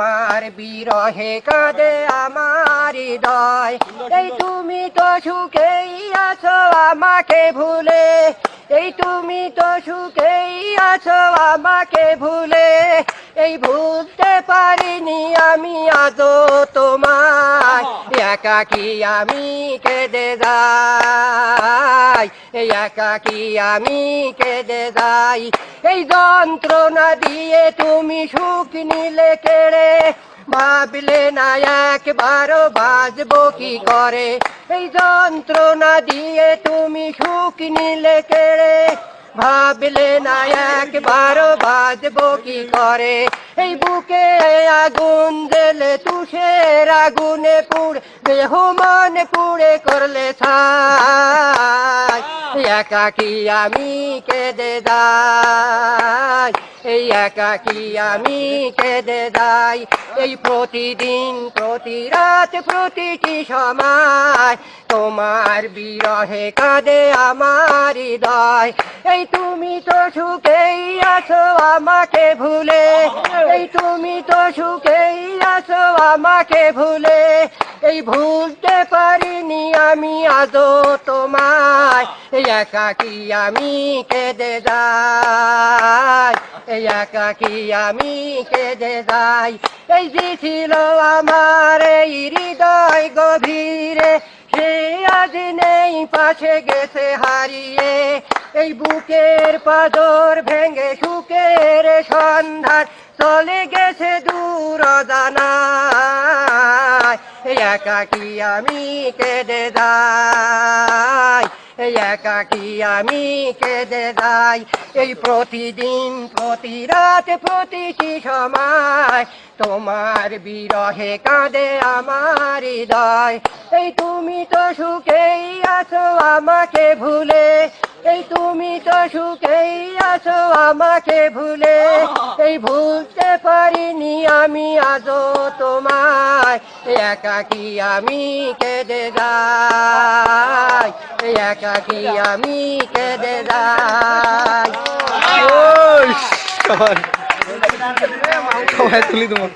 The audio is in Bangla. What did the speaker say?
তোমার বিরহে কাঁদে আমার হৃদয়। এই তুমি তো সুখেই আছো আমাকে ভুলে। এই তুমি তো সুখেই আছো আমাকে ভুলে। এই ভুলতে পারিনি আমি আজও তোমায়। একাকি আমি কেঁদে যাই, এই একাকি আমি কেঁদে যাই। এই যন্ত্রণা দিয়ে তুমি সুখ নিলে কেড়ে? ভাবলে না একবারও বাজবো কি করে? এই যন্ত্রণা দিয়ে তুমি সুখ নিলে কেড়ে? ভাবলে না একবারও বাজবো কি করে? এই বুকে আগুন দিলে তুষের আগুনে পুড়ে, দেহ মন পুড়ে করলে ছাই। একাকি আমি কেঁদে যাই, এই একাকি আমি কেঁদে যাই। এই প্রতিদিন প্রতি রাত প্রতিটি সময় তোমার বিরহে কাঁদে আমার হৃদয়। এই তুমি তো সুখেই আছো আমাকে ভুলে, এই তুমি তো সুখেই আছো আমাকে ভুলে এই ভুলতে পারিনি আমি আজও তোমায়। এই একাকি আমি কেঁদে যাই। এই একাকি আমি কেঁদে যাই। এই যে ছিল আমার এই হৃদয় গভীরে, সে আজ নেই, পাশে গেছে হারিয়ে। এই বুকের পাদর ভেঙে সুখের সন্ধান, চলে গেছে দূর এই একাকি আমি কেঁদে যাই, একাকি আমি কেঁদে যাই। এই প্রতিদিন প্রতি রাত প্রতিটি সময় তোমার বিরহে কাঁদে আমার হৃদয়। এই তুমি তো সুখেই আছো আমাকে ভুলে, এই তুমি তো সুখেই আছো আমাকে ভুলে। এই ভুলতে পারিনি আমি আজও তোমায়। একাকি আমি কেঁদে যাই? একাকি আমি কেঁদে যাই? সবাই। তুলি তোমার